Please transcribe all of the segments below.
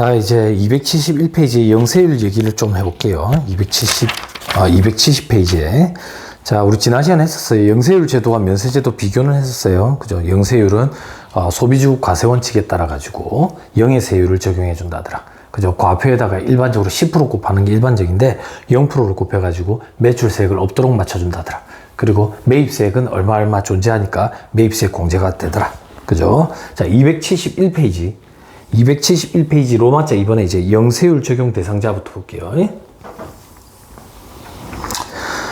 자, 이제 271페이지 영세율 얘기를 좀 해볼게요. 270, 아, 270페이지에. 자, 우리 지난 시간에 했었어요. 영세율 제도와 면세제도 비교는 했었어요. 그죠? 영세율은 어, 소비주 과세 원칙에 따라 가지고 영의 세율을 적용해 준다더라. 그죠? 과표에다가 일반적으로 10% 곱하는 게 일반적인데 0%를 곱해가지고 매출세액을 없도록 맞춰준다더라. 그리고 매입세액은 얼마 얼마 존재하니까 매입세액 공제가 되더라. 그죠? 자, 271페이지. 271페이지 로마자 이번에 이제 영세율 적용 대상자부터 볼게요.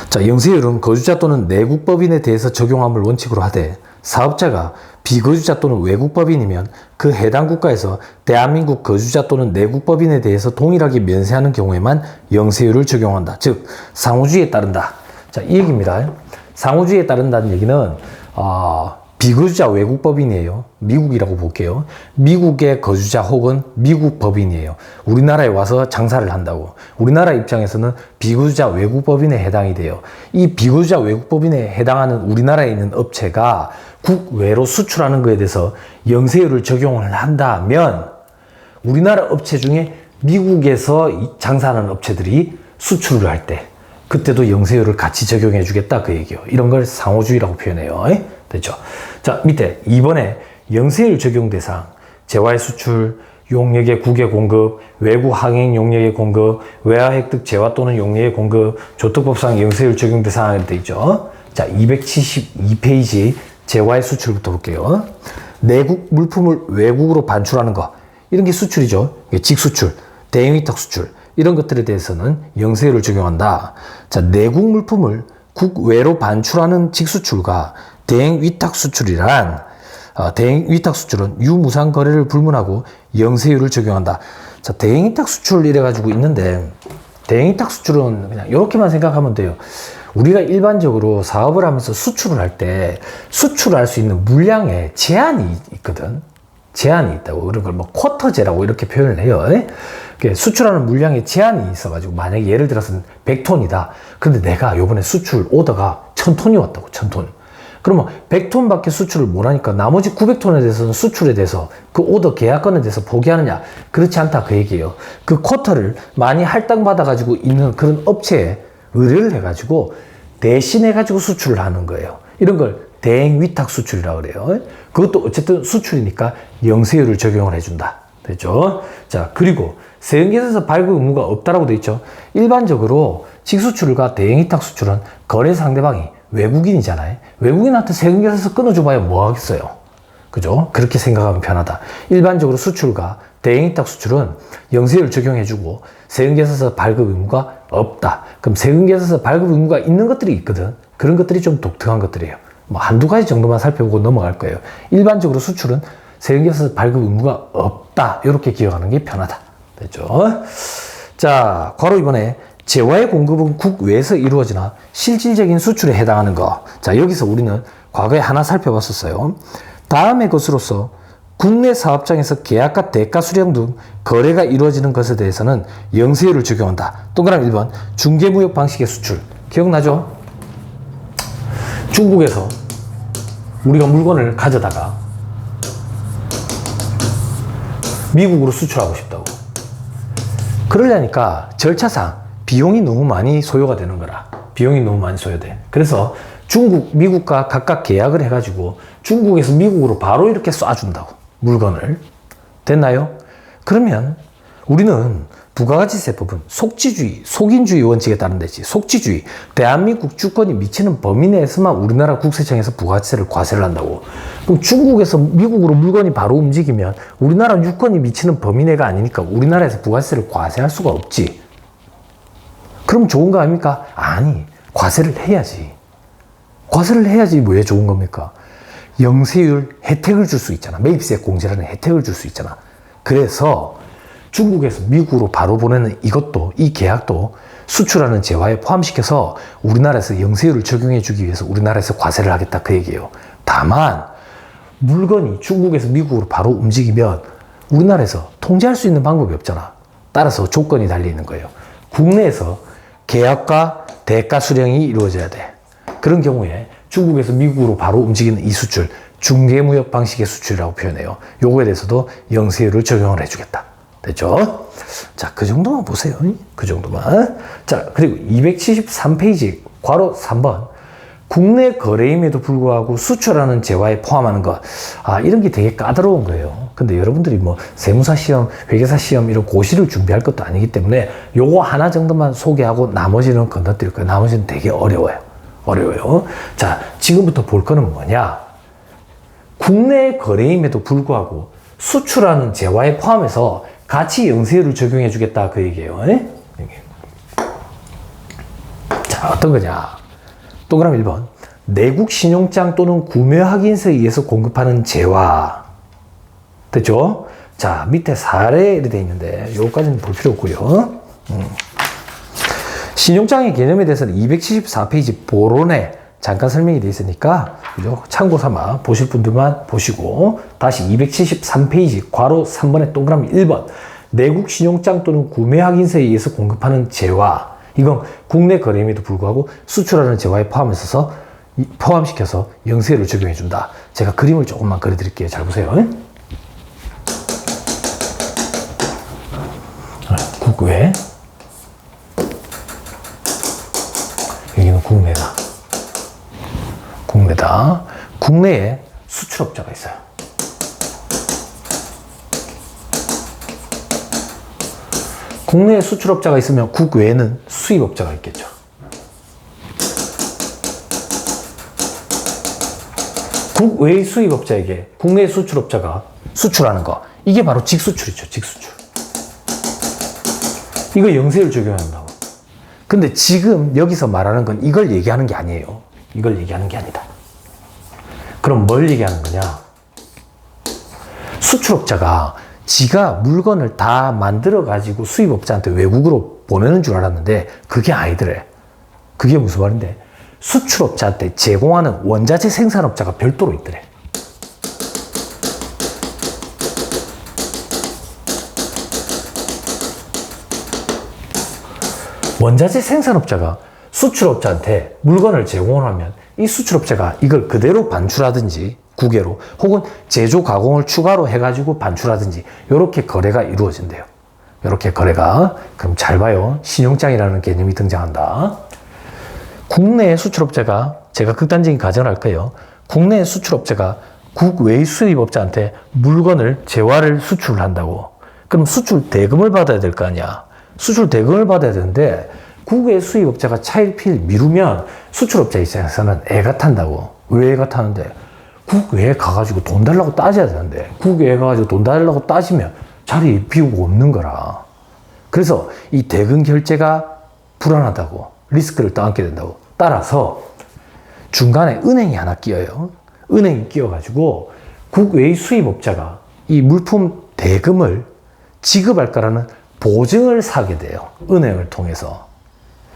자, 영세율은 거주자 또는 내국법인에 대해서 적용함을 원칙으로 하되 사업자가 비거주자 또는 외국법인이면 그 해당 국가에서 대한민국 거주자 또는 내국법인에 대해서 동일하게 면세하는 경우에만 영세율을 적용한다. 즉, 상호주의에 따른다. 자, 이 얘기입니다. 상호주의에 따른다는 얘기는, 어, 비거주자 외국 법인이에요. 미국이라고 볼게요. 미국의 거주자 혹은 미국 법인이에요. 우리나라에 와서 장사를 한다고. 우리나라 입장에서는 비거주자 외국 법인에 해당이 돼요. 이 비거주자 외국 법인에 해당하는 우리나라에 있는 업체가 국외로 수출하는 것에 대해서 영세율을 적용을 한다면 우리나라 업체 중에 미국에서 장사하는 업체들이 수출을 할 때 그때도 영세율을 같이 적용해 주겠다 그 얘기요. 이런 걸 상호주의라고 표현해요. 됐죠? 자, 밑에 2번에 영세율 적용 대상, 재화의 수출, 용역의 국외 공급, 외부 항행 용역의 공급, 외화 획득 재화 또는 용역의 공급, 조특법상 영세율 적용 대상 이렇게 있죠. 자, 272페이지 재화의 수출부터 볼게요. 내국 물품을 외국으로 반출하는 거. 이런 게 수출이죠. 직수출, 대행위탁 수출. 이런 것들에 대해서는 영세율을 적용한다. 자, 내국 물품을 국외로 반출하는 직수출과 대행 위탁 수출이란 어, 대행 위탁 수출은 유무상 거래를 불문하고 영세율을 적용한다. 자, 대행 위탁 수출 이래 가지고 있는데 대행 위탁 수출은 그냥 이렇게만 생각하면 돼요. 우리가 일반적으로 사업을 하면서 수출을 할 때 수출할 수 있는 물량에 제한이 있거든. 제한이 있다고. 그런 걸 뭐 쿼터제라고 이렇게 표현을 해요. 수출하는 물량에 제한이 있어가지고 만약에 예를 들어서 100톤이다. 근데 내가 요번에 수출 오더가 1000톤이 왔다고. 1000톤. 그러면 100톤밖에 수출을 못 하니까 나머지 900톤에 대해서는 수출에 대해서 그 오더 계약건에 대해서 포기하느냐? 그렇지 않다 그 얘기예요. 그 쿼터를 많이 할당받아 가지고 있는 그런 업체에 의뢰를 해 가지고 대신해 가지고 수출을 하는 거예요. 이런 걸 대행 위탁 수출이라고 그래요. 그것도 어쨌든 수출이니까 영세율을 적용을 해준다. 됐죠? 자, 그리고 세금계에서 발급 의무가 없다라고 돼 있죠. 일반적으로 직수출과 대행 위탁 수출은 거래 상대방이 외국인이잖아요. 외국인한테 세금계에서 끊어줘봐야 뭐 하겠어요. 그죠? 그렇게 생각하면 편하다. 일반적으로 수출과 대행위탁 수출은 영세율 적용해주고 세금계에서 발급 의무가 없다. 그럼 세금계에서 발급 의무가 있는 것들이 있거든. 그런 것들이 좀 독특한 것들이에요. 뭐 한두 가지 정도만 살펴보고 넘어갈 거예요. 일반적으로 수출은 세금계에서 발급 의무가 없다. 이렇게 기억하는 게 편하다. 됐죠? 자, 괄호 이번에 재화의 공급은 국외에서 이루어지나 실질적인 수출에 해당하는 것. 자, 여기서 우리는 과거에 하나 살펴봤었어요. 다음의 것으로서 국내 사업장에서 계약과 대가 수령 등 거래가 이루어지는 것에 대해서는 영세율을 적용한다. 동그라미 1번 중개무역 방식의 수출. 기억나죠? 중국에서 우리가 물건을 가져다가 미국으로 수출하고 싶다고. 그러려니까 절차상 비용이 너무 많이 소요가 되는 거라. 비용이 너무 많이 소요돼. 그래서 중국, 미국과 각각 계약을 해가지고 중국에서 미국으로 바로 이렇게 쏴준다고. 물건을. 됐나요? 그러면 우리는 부가가치세법은 속지주의, 속인주의 원칙에 따른 데지. 속지주의. 대한민국 주권이 미치는 범위 내에서만 우리나라 국세청에서 부가가치세를 과세를 한다고. 그럼 중국에서 미국으로 물건이 바로 움직이면 우리나라 유권이 미치는 범위 내가 아니니까 우리나라에서 부가가치세를 과세할 수가 없지. 그럼 좋은 거 아닙니까? 아니, 과세를 해야지. 과세를 해야지 왜 좋은 겁니까? 영세율 혜택을 줄 수 있잖아. 매입세 공제라는 혜택을 줄 수 있잖아. 그래서 중국에서 미국으로 바로 보내는 이것도, 이 계약도 수출하는 재화에 포함시켜서 우리나라에서 영세율을 적용해 주기 위해서 우리나라에서 과세를 하겠다. 그 얘기예요. 다만, 물건이 중국에서 미국으로 바로 움직이면 우리나라에서 통제할 수 있는 방법이 없잖아. 따라서 조건이 달려 있는 거예요. 국내에서 계약과 대가 수령이 이루어져야 돼. 그런 경우에 중국에서 미국으로 바로 움직이는 이 수출, 중개무역 방식의 수출이라고 표현해요. 요거에 대해서도 영세율을 적용을 해주겠다. 됐죠? 자, 그 정도만 보세요. 그 정도만. 자, 그리고 273페이지, 괄호 3번. 국내 거래임에도 불구하고 수출하는 재화에 포함하는 것. 아, 이런 게 되게 까다로운 거예요. 근데 여러분들이 뭐 세무사 시험, 회계사 시험 이런 고시를 준비할 것도 아니기 때문에 요거 하나 정도만 소개하고 나머지는 건너뛸 거예요. 나머지는 되게 어려워요. 어려워요. 자, 지금부터 볼 거는 뭐냐? 국내 거래임에도 불구하고 수출하는 재화에 포함해서 가치 영세율을 적용해 주겠다 그 얘기예요. 예? 자, 어떤 거냐? 동그라미 1번. 내국 신용장 또는 구매 확인서에 의해서 공급하는 재화. 됐죠? 자, 밑에 사례를 돼 있는데, 요거까지는 볼 필요 없고요. 음. 신용장의 개념에 대해서는 274페이지 보론에 잠깐 설명이 되어 있으니까, 그죠? 참고 삼아 보실 분들만 보시고, 다시 273페이지, 괄호 3번의 동그라미 1번. 내국 신용장 또는 구매 확인서에 의해서 공급하는 재화. 이건 국내 거래임에도 불구하고 수출하는 재화에 포함해서 포함시켜서 영세를 적용해 준다. 제가 그림을 조금만 그려드릴게요. 잘 보세요. 국외 여기는 국내다. 국내다. 국내에 수출업자가 있어요. 국내에 수출업자가 있으면 국외에는 수입업자가 있겠죠. 국외의 수입업자에게 국내 수출업자가 수출하는 거 이게 바로 직수출이죠. 직수출. 이거 영세를 적용한다고. 근데 지금 여기서 말하는 건 이걸 얘기하는 게 아니에요. 이걸 얘기하는 게 아니다. 그럼 뭘 얘기하는 거냐? 수출업자가 지가 물건을 다 만들어 가지고 수입업자한테 외국으로 보내는 줄 알았는데 그게 아니더래. 그게 무슨 말인데? 수출업자한테 제공하는 원자재 생산업자가 별도로 있더래. 원자재 생산업자가 수출업자한테 물건을 제공하면 이 수출업자가 이걸 그대로 반출하든지 국외로 혹은 제조 가공을 추가로 해가지고 반출하든지 이렇게 거래가 이루어진대요. 이렇게 거래가 그럼 잘 봐요. 신용장이라는 개념이 등장한다. 국내 수출업자가 제가 극단적인 가정을 할까요? 국내 수출업자가 국외 수입업자한테 물건을 재화를 수출한다고. 그럼 수출 대금을 받아야 될 거 아니야. 수출 대금을 받아야 되는데 국외 수입업자가 차일피일 미루면 수출업자 입장에서는 애가 탄다고. 왜 애가 타는데? 국외에 가가지고 돈 달라고 따져야 되는데 국외에 가가지고 돈 달라고 따지면 자리 비우고 없는 거라. 그래서 이 대금 결제가 불안하다고 리스크를 떠안게 된다고. 따라서 중간에 은행이 하나 끼어요. 은행이 끼어가지고 국외의 수입업자가 이 물품 대금을 지급할 거라는 보증을 사게 돼요. 은행을 통해서.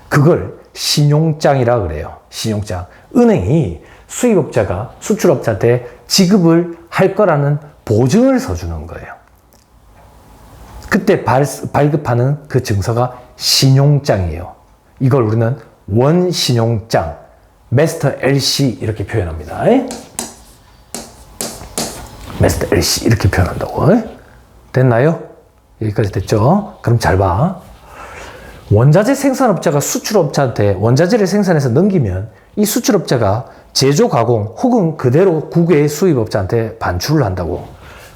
그걸 신용장이라 그래요. 신용장. 은행이 수입업자가 수출업자한테 지급을 할 거라는 보증을 서주는 거예요. 그때 발, 발급하는 그 증서가 신용장이에요. 이걸 우리는 원신용장, 마스터 LC 이렇게 표현합니다. 마스터 LC 이렇게 표현한다고. 됐나요? 여기까지 됐죠? 그럼 잘 봐. 원자재 생산업자가 수출업자한테 원자재를 생산해서 넘기면 이 수출업자가 제조 가공 혹은 그대로 국외 수입업자한테 반출을 한다고.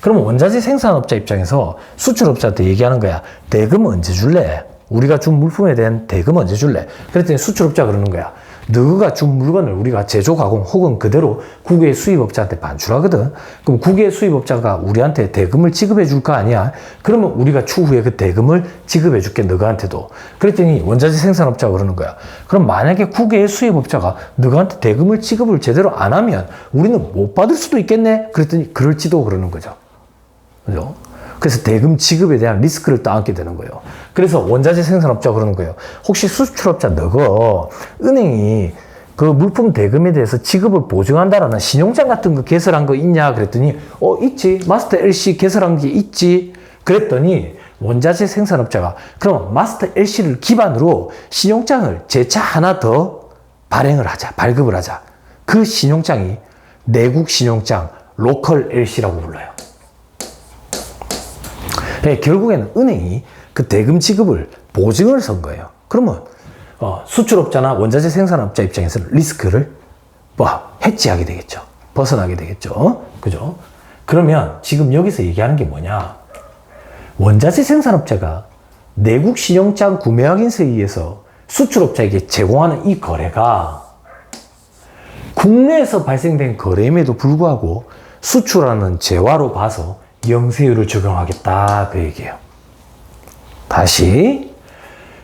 그럼 원자재 생산업자 입장에서 수출업자한테 얘기하는 거야. 대금 언제 줄래? 우리가 준 물품에 대한 대금 언제 줄래? 그랬더니 수출업자 그러는 거야. 너가 준 물건을 우리가 제조 가공 혹은 그대로 국외 수입업자한테 반출하거든. 그럼 국외 수입업자가 우리한테 대금을 지급해 줄 거 아니야? 그러면 우리가 추후에 그 대금을 지급해 줄게 너한테도. 그랬더니 원자재 생산업자가 그러는 거야. 그럼 만약에 국외 수입업자가 너한테 대금을 지급을 제대로 안 하면 우리는 못 받을 수도 있겠네. 그랬더니 그럴지도 그러는 거죠. 그죠? 그래서 대금 지급에 대한 리스크를 떠안게 되는 거예요. 그래서 원자재 생산업자 그러는 거예요. 혹시 수출업자 너거 은행이 그 물품 대금에 대해서 지급을 보증한다라는 신용장 같은 거 개설한 거 있냐 그랬더니 어 있지 마스터 LC 개설한 게 있지 그랬더니 원자재 생산업자가 그럼 마스터 LC를 기반으로 신용장을 재차 하나 더 발행을 하자 발급을 하자 그 신용장이 내국 신용장 로컬 LC라고 불러요. 예, 결국에는 은행이 그 대금 지급을 보증을 선 거예요. 그러면 어, 수출업자나 원자재 생산업자 입장에서는 리스크를 뭐 해지하게 되겠죠. 벗어나게 되겠죠. 그죠? 그러면 지금 여기서 얘기하는 게 뭐냐? 원자재 생산업자가 내국 신용장 구매 확인서에 의해서 수출업자에게 제공하는 이 거래가 국내에서 발생된 거래임에도 불구하고 수출하는 재화로 봐서 영세율을 적용하겠다 그 얘기예요. 다시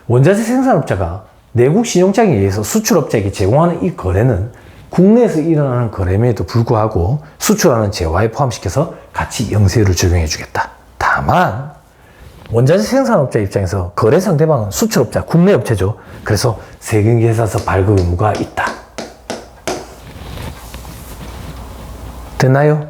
원자재 생산업자가 내국 신용장에 의해서 수출업자에게 제공하는 이 거래는 국내에서 일어나는 거래임에도 불구하고 수출하는 재화에 포함시켜서 같이 영세율을 적용해 주겠다. 다만 원자재 생산업자 입장에서 거래 상대방은 수출업자, 국내 업체죠. 그래서 세금 계산서 발급 의무가 있다. 됐나요?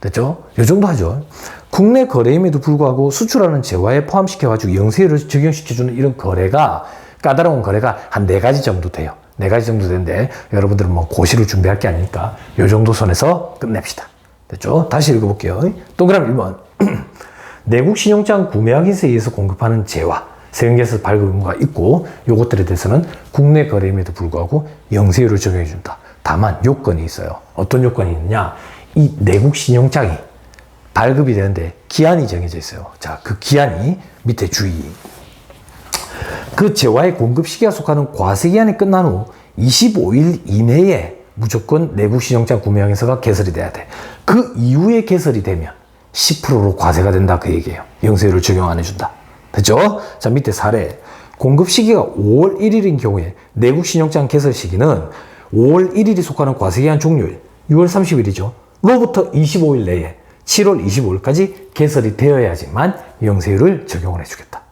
됐죠? 요 정도 하죠. 국내 거래임에도 불구하고 수출하는 재화에 포함시켜가지고 영세율을 적용시켜주는 이런 거래가 까다로운 거래가 한 네 가지 정도 돼요. 네 가지 정도 되는데 여러분들은 뭐 고시를 준비할 게 아니니까 요 정도 선에서 끝냅시다. 됐죠? 다시 읽어볼게요. 동그라미 1번. 내국 신용장 구매 확인서에 의해서 공급하는 재화, 세금계에서 발급 의무가 있고 요것들에 대해서는 국내 거래임에도 불구하고 영세율을 적용해 준다. 다만 요건이 있어요. 어떤 요건이 있느냐? 이 내국 신용장이 발급이 되는데 기한이 정해져 있어요. 자, 그 기한이 밑에 주의. 그 재화의 공급 시기가 속하는 과세 기한이 끝난 후 25일 이내에 무조건 내국 신용장 구매 확인서가 개설이 돼야 돼. 그 이후에 개설이 되면 10%로 과세가 된다 그 얘기예요. 영세율을 적용 안 해준다. 됐죠? 자 밑에 사례. 공급 시기가 5월 1일인 경우에 내국 신용장 개설 시기는 5월 1일이 속하는 과세기한 종료일 6월 30일이죠. 로부터 25일 내에 7월 25일까지 개설이 되어야지만 영세율을 적용을 해주겠다.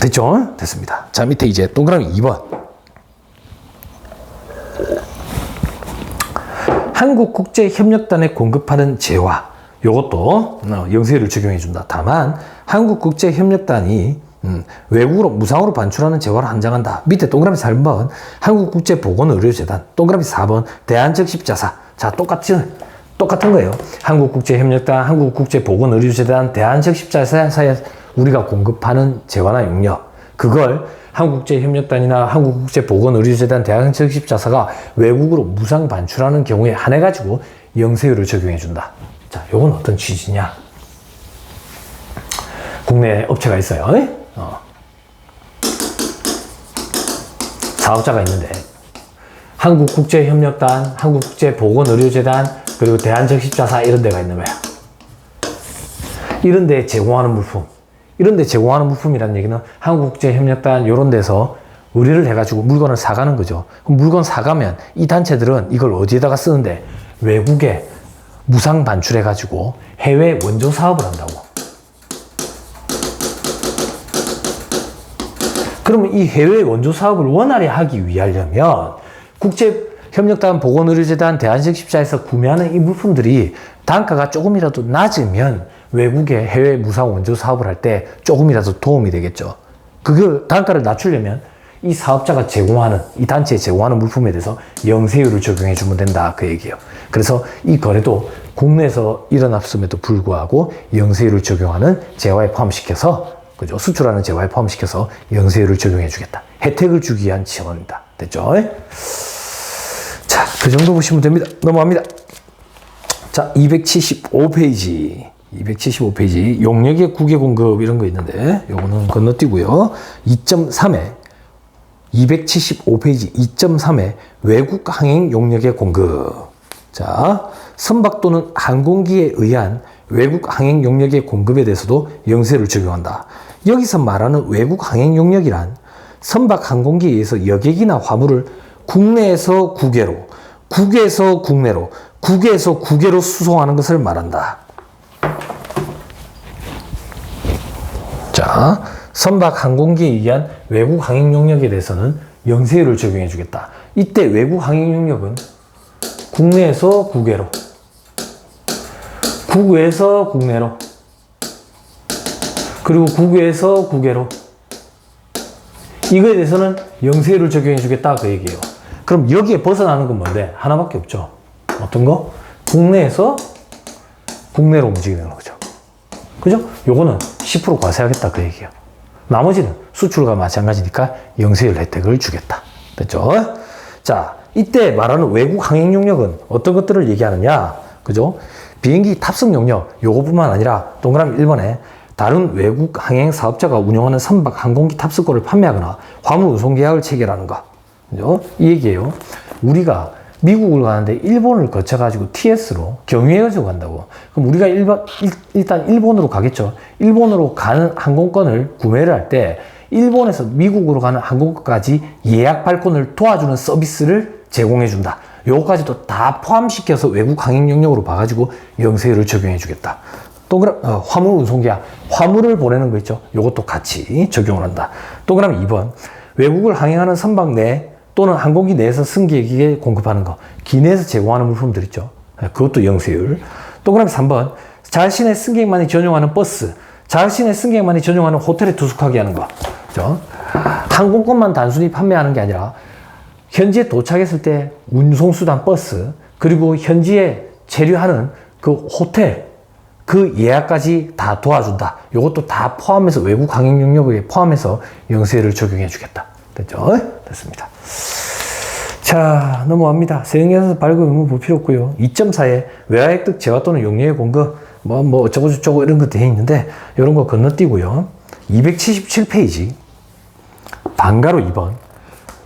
됐죠? 됐습니다. 자 밑에 이제 동그라미 2번. 한국국제협력단에 공급하는 재화 요것도 어, 영세율을 적용해 준다. 다만 한국국제협력단이 음, 외국으로 무상으로 반출하는 재화를 한정한다. 밑에 동그라미 3번 한국국제보건의료재단 동그라미 4번 대한적십자사 자 똑같은 똑같은 거예요. 한국국제협력단, 한국국제보건의료재단, 대한적십자사에 우리가 공급하는 재화나 용역 그걸 한국국제협력단이나 한국국제보건의료재단, 대한적십자사가 외국으로 무상 반출하는 경우에 한해 가지고 영세율을 적용해 준다. 자, 요건 어떤 취지냐? 국내 업체가 있어요. 어. 사업자가 있는데 한국국제협력단, 한국국제보건의료재단, 그리고 대한적십자사 이런 데가 있는 거야. 이런 데 제공하는 물품. 이런 데 제공하는 물품이라는 얘기는 한국국제협력단 이런 데서 의뢰를 해가지고 물건을 사가는 거죠. 그럼 물건 사가면 이 단체들은 이걸 어디에다가 쓰는데 외국에 무상 반출해가지고 해외 원조 사업을 한다고. 그러면 이 해외 원조 사업을 원활히 하기 위하려면 국제 협력단, 보건의료재단, 대한식십자에서 구매하는 이 물품들이 단가가 조금이라도 낮으면 외국에 해외 무상 원조 사업을 할 때 조금이라도 도움이 되겠죠. 그걸 단가를 낮추려면 이 사업자가 제공하는 이 단체에 제공하는 물품에 대해서 영세율을 적용해 주면 된다 그 얘기예요. 그래서 이 거래도 국내에서 일어났음에도 불구하고 영세율을 적용하는 재화에 포함시켜서 그죠 수출하는 재화에 포함시켜서 영세율을 적용해 주겠다. 혜택을 주기 위한 지원입니다. 됐죠? 자, 그 정도 보시면 됩니다. 넘어갑니다. 자, 275페이지. 275페이지. 용역의 국외 공급 이런 거 있는데, 요거는 건너뛰고요. 2.3에 275페이지 2.3에 외국 항행 용역의 공급. 자, 선박 또는 항공기에 의한 외국 항행 용역의 공급에 대해서도 영세를 적용한다. 여기서 말하는 외국 항행 용역이란 선박 항공기에 의해서 여객이나 화물을 국내에서 국외로, 국외에서 국내로, 국외에서 국외로 수송하는 것을 말한다. 자, 선박 항공기에 의한 외국 항행 용역에 대해서는 영세율을 적용해 주겠다. 이때 외국 항행 용역은 국내에서 국외로, 국외에서 국내로, 그리고 국외에서 국외로. 이거에 대해서는 영세율을 적용해 주겠다 그 얘기예요. 그럼 여기에 벗어나는 건 뭔데? 하나밖에 없죠. 어떤 거? 국내에서 국내로 움직이는 거죠. 그죠? 요거는 10% 과세하겠다 그 얘기예요. 나머지는 수출과 마찬가지니까 영세율 혜택을 주겠다. 됐죠? 자, 이때 말하는 외국 항행 용역은 어떤 것들을 얘기하느냐? 그죠? 비행기 탑승 용역, 요거뿐만 아니라 동그라미 1번에 다른 외국 항행 사업자가 운영하는 선박 항공기 탑승권을 판매하거나 화물 운송 계약을 체결하는 거. 그죠? 이 얘기예요. 우리가 미국을 가는데 일본을 거쳐가지고 TS로 경유해가지고 간다고. 그럼 우리가 일반, 일, 일단 일본으로 가겠죠. 일본으로 가는 항공권을 구매를 할 때 일본에서 미국으로 가는 항공권까지 예약 발권을 도와주는 서비스를 제공해준다. 요거까지도 다 포함시켜서 외국 항행 영역으로 봐가지고 영세율을 적용해주겠다. 동그라 어, 화물 운송계약 화물을 보내는 거 있죠. 요것도 같이 적용을 한다. 동그라미 2번 외국을 항행하는 선박 내 또는 항공기 내에서 승객에게 공급하는 거 기내에서 제공하는 물품들 있죠. 예, 그것도 영세율. 동그라미 3번 자신의 승객만이 전용하는 버스 자신의 승객만이 전용하는 호텔에 투숙하게 하는 거. 그죠? 항공권만 단순히 판매하는 게 아니라 현지에 도착했을 때 운송수단 버스 그리고 현지에 체류하는 그 호텔 그 예약까지 다 도와준다. 이것도 다 포함해서 외국 항행 영역에 포함해서 영세를 적용해 주겠다. 됐죠? 됐습니다. 자, 넘어갑니다. 세형에서 발급 의무 볼 필요 없고요. 2.4에 외화 획득 재화 또는 용료의 공급 뭐, 뭐 어쩌고저쩌고 이런 거 되어 있는데 이런 거 건너뛰고요. 277페이지 반가로 2번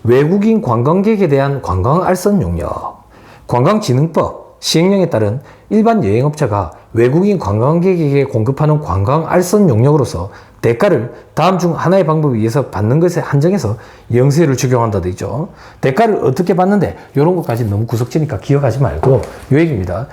외국인 관광객에 대한 관광 알선 용역 관광진흥법 시행령에 따른 일반 여행업자가 외국인 관광객에게 공급하는 관광 알선 용역으로서 대가를 다음 중 하나의 방법에 의해서 받는 것에 한정해서 영세를 적용한다 돼 있죠. 대가를 어떻게 받는데 이런 것까지 너무 구석지니까 기억하지 말고 요 얘기입니다.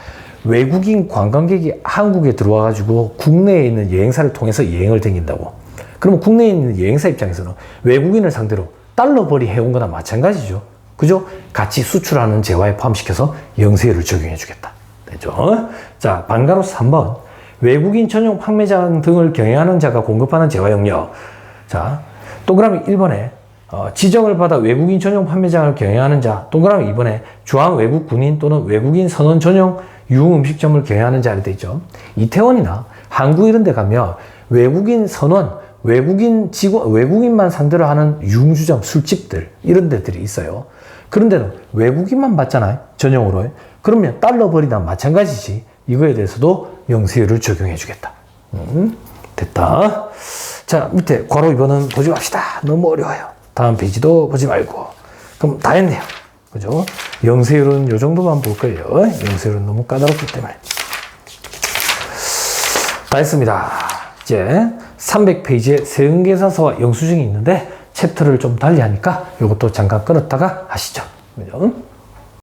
외국인 관광객이 한국에 들어와 가지고 국내에 있는 여행사를 통해서 여행을 다닌다고. 그러면 국내에 있는 여행사 입장에서는 외국인을 상대로 달러 벌이 해온 거나 마찬가지죠. 그죠? 같이 수출하는 재화에 포함시켜서 영세율을 적용해 주겠다. 되죠? 자, 반가로 3번. 외국인 전용 판매장 등을 경영하는 자가 공급하는 재화 영역. 자, 동그라미 1번에 어, 지정을 받아 외국인 전용 판매장을 경영하는 자, 동그라미 2번에 주한 외국 군인 또는 외국인 선원 전용 유흥음식점을 경영하는 자를 돼 있죠. 이태원이나 항구 이런 데 가면 외국인 선원, 외국인 직원, 외국인만 상대로 하는 유흥주점, 술집들 이런 데들이 있어요. 그런데는 외국인만 받잖아요. 전용으로. 그러면 달러 벌이나 마찬가지지. 이거에 대해서도 영세율을 적용해 주겠다. 음, 됐다. 자, 밑에 괄호 2번은 보지 맙시다. 너무 어려워요. 다음 페이지도 보지 말고. 그럼 다 했네요. 그죠? 영세율은 요 정도만 볼 거예요. 영세율은 너무 까다롭기 때문에. 다 했습니다. 이제 300페이지에 세금계산서와 영수증이 있는데 챕터를 좀 달리 하니까 이것도 잠깐 끊었다가 하시죠. 그죠?